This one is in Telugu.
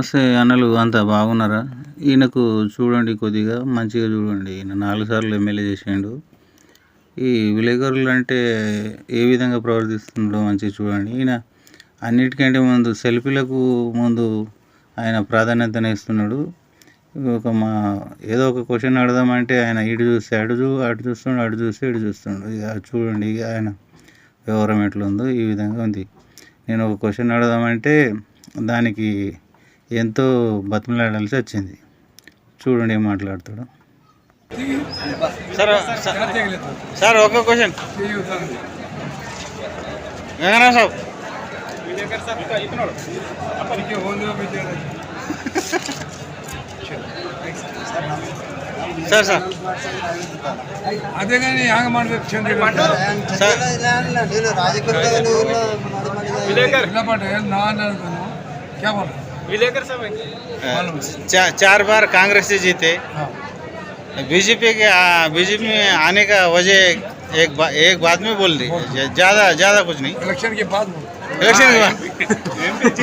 నమస్తే అన్నలు అంతా బాగున్నారా? ఈయనకు చూడండి కొద్దిగా మంచిగా చూడండి. ఈయన నాలుగు సార్లు ఎమ్మెల్యే చేసిండు. ఈ విలేకరులు అంటే ఏ విధంగా ప్రవర్తిస్తుండో మంచిగా చూడండి. ఈయన అన్నిటికంటే ముందు సెల్ఫీలకు ముందు ఆయన ప్రాధాన్యతను ఇస్తున్నాడు. ఒక మా ఏదో ఒక క్వశ్చన్ అడదామంటే ఆయన ఇటు చూస్తే అటు చూ అటు చూస్తుండు అటు చూస్తే ఇటు చూస్తుండు ఇక చూడండి ఇక ఆయన వ్యవహారం ఎట్లా ఉందో ఈ విధంగా ఉంది. నేను ఒక క్వశ్చన్ అడదామంటే దానికి ఎంతో బతిమలాడాల్సి వచ్చింది చూడండి ఏం మాట్లాడతాడు సార్ సార్ ఒక క్వశ్చన్ గంగనా సాబ్ సార్ సార్ ಅದೇ కానీ ಹ್ಯಾಂಗ ಮಾಡ್ಬೇಕು ಚಂದ್ರ సార్ ಇಲ್ಲ ಬಟ್ ನಾನು क्या साहब चा, चार बार कांग्रेस से जीते. हाँ. बीजेपी के बीजेपी में आने का वजह एक बा, एक बात में बोल दी. ज़्यादा ज़्यादा कुछ नहीं. इलेक्शन के बाद इलेक्शन के बाद.